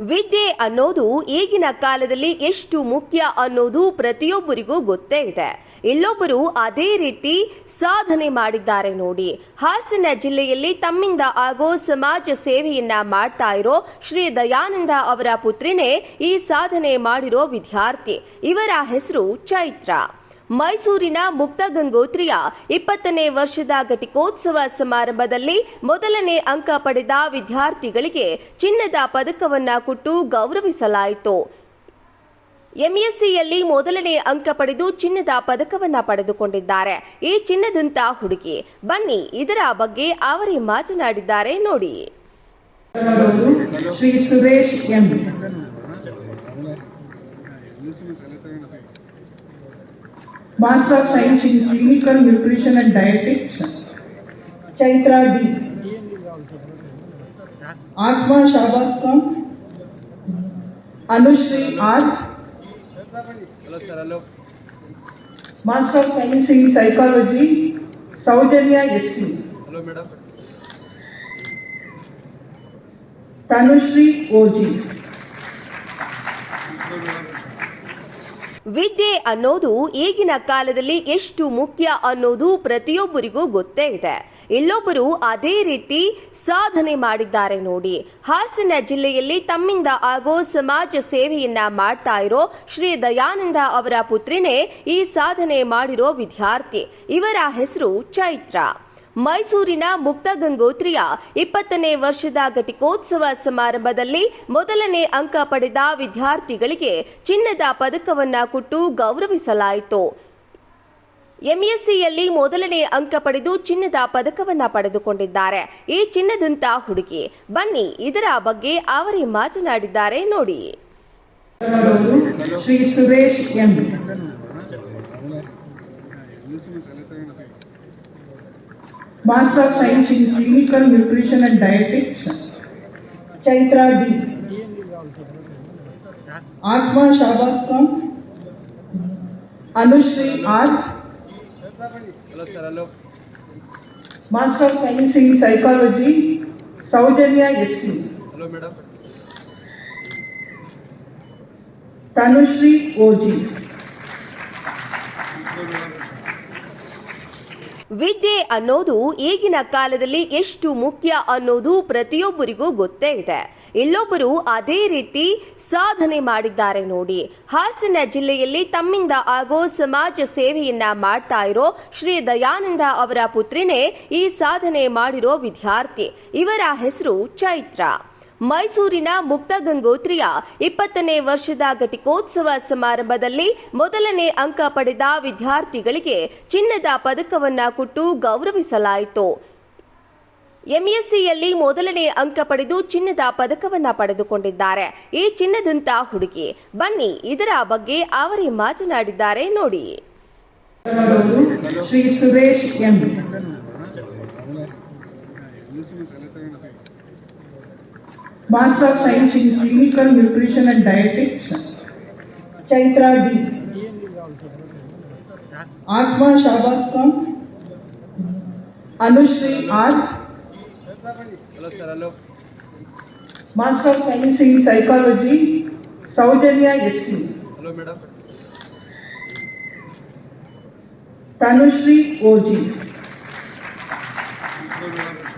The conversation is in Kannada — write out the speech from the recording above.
ವಿದ್ಯೆ ಅನ್ನೋದು ಈಗಿನ ಕಾಲದಲ್ಲಿ ಎಷ್ಟು ಮುಖ್ಯ ಅನ್ನೋದು ಪ್ರತಿಯೊಬ್ಬರಿಗೂ ಗೊತ್ತೇ ಇದೆ. ಇಲ್ಲೊಬ್ಬರು ಅದೇ ರೀತಿ ಸಾಧನೆ ಮಾಡಿದ್ದಾರೆ ನೋಡಿ. ಹಾಸನ ಜಿಲ್ಲೆಯಲ್ಲಿ ತಮ್ಮಿಂದ ಆಗೋ ಸಮಾಜ ಸೇವೆಯನ್ನ ಮಾಡ್ತಾ ಇರೋ ಶ್ರೀ ದಯಾನಂದ ಅವರ ಪುತ್ರಿನೇ ಈ ಸಾಧನೆ ಮಾಡಿರೋ ವಿದ್ಯಾರ್ಥಿ. ಇವರ ಹೆಸರು ಚೈತ್ರ. ಮೈಸೂರಿನ ಮುಕ್ತ ಗಂಗೋತ್ರಿಯ ಇಪ್ಪತ್ತನೇ ವರ್ಷದ ಘಟಿಕೋತ್ಸವ ಸಮಾರಂಭದಲ್ಲಿ ಮೊದಲನೇ ಅಂಕ ಪಡೆದ ವಿದ್ಯಾರ್ಥಿಗಳಿಗೆ ಚಿನ್ನದ ಪದಕವನ್ನು ಕೊಟ್ಟು ಗೌರವಿಸಲಾಯಿತು. ಎಂಎಸ್ಸಿಯಲ್ಲಿ ಮೊದಲನೇ ಅಂಕ ಪಡೆದು ಚಿನ್ನದ ಪದಕವನ್ನ ಪಡೆದುಕೊಂಡಿದ್ದಾರೆ. ಈ ಚಿನ್ನದಂತ ಹುಡುಗಿ. ಬನ್ನಿ, ಇದರ ಬಗ್ಗೆ ಅವರೇ ಮಾತನಾಡಿದ್ದಾರೆ ನೋಡಿ. Shri Suresh M. Master of Science in Clinical Nutrition and Dietetics, Chaitra D. Asma Shabas from Anushri R. Master of Science in Psychology, Saujanya SC. Hello, madam. Tanushri OG. ವಿದ್ಯೆ ಅನ್ನೋದು ಈಗಿನ ಕಾಲದಲ್ಲಿ ಎಷ್ಟು ಮುಖ್ಯ ಅನ್ನೋದು ಪ್ರತಿಯೊಬ್ಬರಿಗೂ ಗೊತ್ತೇ ಇದೆ. ಇಲ್ಲೊಬ್ಬರು ಅದೇ ರೀತಿ ಸಾಧನೆ ಮಾಡಿದ್ದಾರೆ ನೋಡಿ. ಹಾಸನ ಜಿಲ್ಲೆಯಲ್ಲಿ ತಮ್ಮಿಂದ ಆಗೋ ಸಮಾಜ ಸೇವೆಯನ್ನ ಮಾಡ್ತಾ ಇರೋ ಶ್ರೀ ದಯಾನಂದ ಅವರ ಪುತ್ರಿನೇ ಈ ಸಾಧನೆ ಮಾಡಿರೋ ವಿದ್ಯಾರ್ಥಿ. ಇವರ ಹೆಸರು ಚೈತ್ರ. ಮೈಸೂರಿನ ಮುಕ್ತ ಗಂಗೋತ್ರಿಯ ಇಪ್ಪತ್ತನೇ ವರ್ಷದ ಘಟಿಕೋತ್ಸವ ಸಮಾರಂಭದಲ್ಲಿ ಮೊದಲನೇ ಅಂಕ ಪಡೆದ ವಿದ್ಯಾರ್ಥಿಗಳಿಗೆ ಚಿನ್ನದ ಪದಕವನ್ನ ಕೊಟ್ಟು ಗೌರವಿಸಲಾಯಿತು. ಎಂಎಸ್ಸಿಯಲ್ಲಿ ಮೊದಲನೇ ಅಂಕ ಪಡೆದು ಚಿನ್ನದ ಪದಕವನ್ನ ಪಡೆದುಕೊಂಡಿದ್ದಾರೆ. ಈ ಚಿನ್ನದಂತ ಹುಡುಗಿ, ಬನ್ನಿ ಇದರ ಬಗ್ಗೆ ಅವರೇ ಮಾತನಾಡಿದ್ದಾರೆ ನೋಡಿ. Shri Suresh Master of Science in Clinical Nutrition and Dietetics, Chaitra D. Asma Shabas from Anushri R. Hello, sir, hello. Master of Science in Psychology, Saujanya SC. Hello, madam. Tanushri OG. Hello, madam. ವಿದ್ಯೆ ಅನ್ನೋದು ಈಗಿನ ಕಾಲದಲ್ಲಿ ಎಷ್ಟು ಮುಖ್ಯ ಅನ್ನೋದು ಪ್ರತಿಯೊಬ್ಬರಿಗೂ ಗೊತ್ತೇ ಇದೆ. ಇಲ್ಲೊಬ್ಬರು ಅದೇ ರೀತಿ ಸಾಧನೆ ಮಾಡಿದ್ದಾರೆ ನೋಡಿ. ಹಾಸನ ಜಿಲ್ಲೆಯಲ್ಲಿ ತಮ್ಮಿಂದ ಆಗೋ ಸಮಾಜ ಸೇವೆಯನ್ನ ಮಾಡ್ತಾ ಇರೋ ಶ್ರೀ ದಯಾನಂದ ಅವರ ಪುತ್ರಿನೇ ಈ ಸಾಧನೆ ಮಾಡಿರೋ ವಿದ್ಯಾರ್ಥಿ. ಇವರ ಹೆಸರು ಚೈತ್ರ. ಮೈಸೂರಿನ ಮುಕ್ತ ಗಂಗೋತ್ರಿಯ ಇಪ್ಪತ್ತನೇ ವರ್ಷದ ಘಟಿಕೋತ್ಸವ ಸಮಾರಂಭದಲ್ಲಿ ಮೊದಲನೇ ಅಂಕ ಪಡೆದ ವಿದ್ಯಾರ್ಥಿಗಳಿಗೆ ಚಿನ್ನದ ಪದಕವನ್ನ ಕೊಟ್ಟು ಗೌರವಿಸಲಾಯಿತು. ಎಂಎಸ್ಸಿಯಲ್ಲಿ ಮೊದಲನೇ ಅಂಕ ಪಡೆದು ಚಿನ್ನದ ಪದಕವನ್ನ ಪಡೆದುಕೊಂಡಿದ್ದಾರೆ. ಈ ಚಿನ್ನದಂತ ಹುಡುಗಿ. ಬನ್ನಿ, ಇದರ ಬಗ್ಗೆ ಅವರೇ ಮಾತನಾಡಿದ್ದಾರೆ ನೋಡಿ. Shri Suresh Master of Science in Clinical Nutrition and Dietetics, Chaitra D. Asma Shabas from Anushri R. Hello, sir, hello. Master of Science in Psychology, Saujanya SC. Hello, madam. Tanushri OG. Hello, madam.